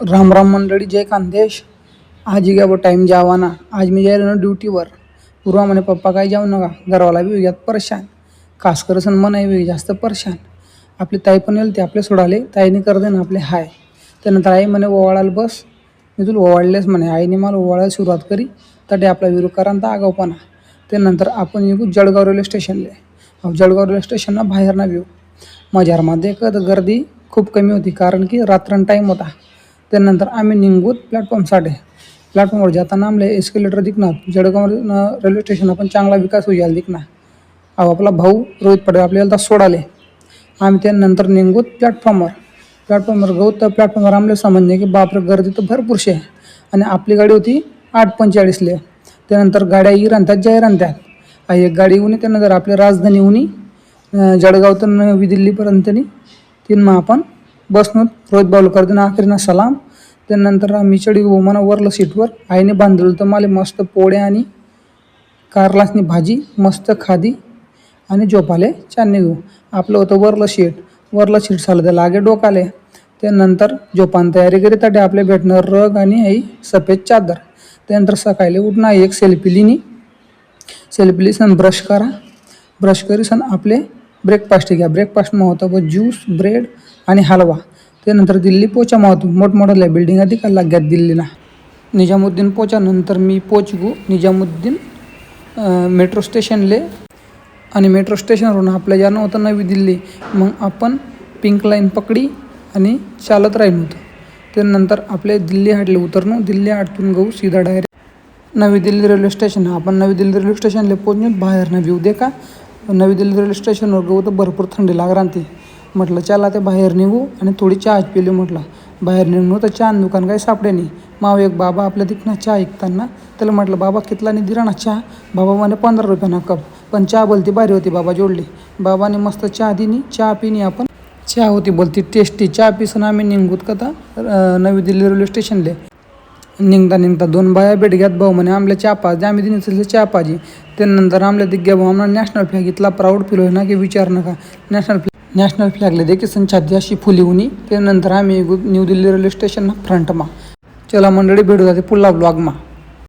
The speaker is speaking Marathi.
राम राम मंडळी जय खानदेश आज गे टाईम जावाना आज मी जाईल ना ड्युटीवर पूर्वा म्हणे पप्पा काय जाऊ नका? घरवाला बी यात परेशान. खास करसन मन बी जास्त परेशान. आपली ताई पण येईल ते आपले सोडाले. ताईने कर दे ना आपले हाय. त्यानंतर आई म्हणे ओवाळाल बस. मी तुला ओवाळलेस म्हणे. आईने मला ओवाळायला सुरुवात करी. तटे आपला विरू करा तर आगावपणा त्यानंतर आपण निघू जळगाव रेल्वे स्टेशनले जळगाव रेल्वे स्टेशनला बाहेर ना येऊ मजारमध्ये कद गर्दी खूप कमी होती. कारण की रात्रण टाईम होता. त्यानंतर आम्ही निघूत प्लॅटफॉर्मसाठी प्लॅटफॉर्मवर जाताना आमले एस्केलेटर दिखणार जळगाव रेल्वे स्टेशन पण चांगला विकास होईल दिखणार अहो आपला भाऊ रोहित पटेल आपल्याला तर सोडाले. आम्ही त्यानंतर निघूत प्लॅटफॉर्मवर प्लॅटफॉर्मवर गहू तर प्लॅटफॉर्मवर आमले समजणे की बापरे गर्दी तर भरपूरशी आहे आणि आपली गाडी होती आठ पंचेचाळीसले त्यानंतर गाड्या ही रांधतात जय रांधतात. एक गाडी उनी त्यानंतर आपली राजधानी उनी अं, जळगाव तर नवी दिल्लीपर्यंत तीन मग आपण बसणूत रोहित बाऊल करताना आखरीना सलाम. त्यानंतर आम्ही चढी म्हणा वरलं सीटवर. आईने बांधलं होतं मला मस्त पोळ्या आणि कारलासनी भाजी मस्त खादी आणि झोपाले चांदणी घेऊ आपलं होतं वरलं शीट वरलं शीट झालं तर लागे डोकाले त्यानंतर झोपान तयारी करीत आपले भेटणार रग आणि आई सफेद चादर. त्यानंतर सकाळी उठणं एक सेल्फी लिनी सेल्फी लिसन ब्रश करा. ब्रश करीसन आपले ब्रेकफास्ट घ्या. ब्रेकफास्टमध्ये होतं व ज्यूस ब्रेड आणि हलवा. त्यानंतर दिल्ली पोचाમાં होतो मोठमोठ्या बिल्डिंग अधिकार लाग्यात दिल्लीला. निजामुद्दीन पोचानंतर मी पोचगू. निजामुद्दीन मेट्रो स्टेशनले आणि मेट्रो स्टेशनवरून आपल्या जाणं होतं नवी दिल्ली मग आपण पिंक लाईन पकडी आणि चालत राहीन होतं. त्यानंतर आपले दिल्ली हाटले उतरणू दिल्ली हाटतून गहू सीधा डायरेक्ट नवी दिल्ली रेल्वे स्टेशन आपण नवी दिल्ली रेल्वे स्टेशनला पोचून बाहेर न येऊ दे का नवी दिल्ली रेल्वे स्टेशनवर गहू तर भरपूर थंडी लाग राहते म्हटलं चला ते बाहेर निघू आणि थोडी चहा पिली म्हटलं. बाहेर निघून तर चहा दुकान काही सापडे नाही. माव एक बाबा आपल्या तिथनं चहा ऐकताना त्याला म्हटलं बाबा कितला नाही दिला ना चहा? बाबा म्हणे पंधरा रुपयाना कप. पण चहा बोलती भारी होती बाबा जोडली. बाबाने मस्त चहा दिनी चहा पिनी आपण. चहा होती बोलती टेस्टी. चहा पिसून आम्ही निघूत कथा तर नवी दिल्ली रेल्वे स्टेशनले. निघता निघता दोन बाया भेट घ्यात भाऊ म्हणे आमल्या चहा आम्ही दिली तिथले चहा त्यानंतर आमल्या दिग्या भाऊ आम्हाला नॅशनल फ्लॅग इथला प्राऊड फील होईना की विचार नका. नॅशनल फ्लॅग नॅशनल फ्लॅगले देखील संछाती अशी फुली उनी. त्यानंतर आम्ही न्यू दिल्ली रेल्वे स्टेशन फ्रंटमा चला मंडळी भेटू जाते पुल्ला ब्लॉगमा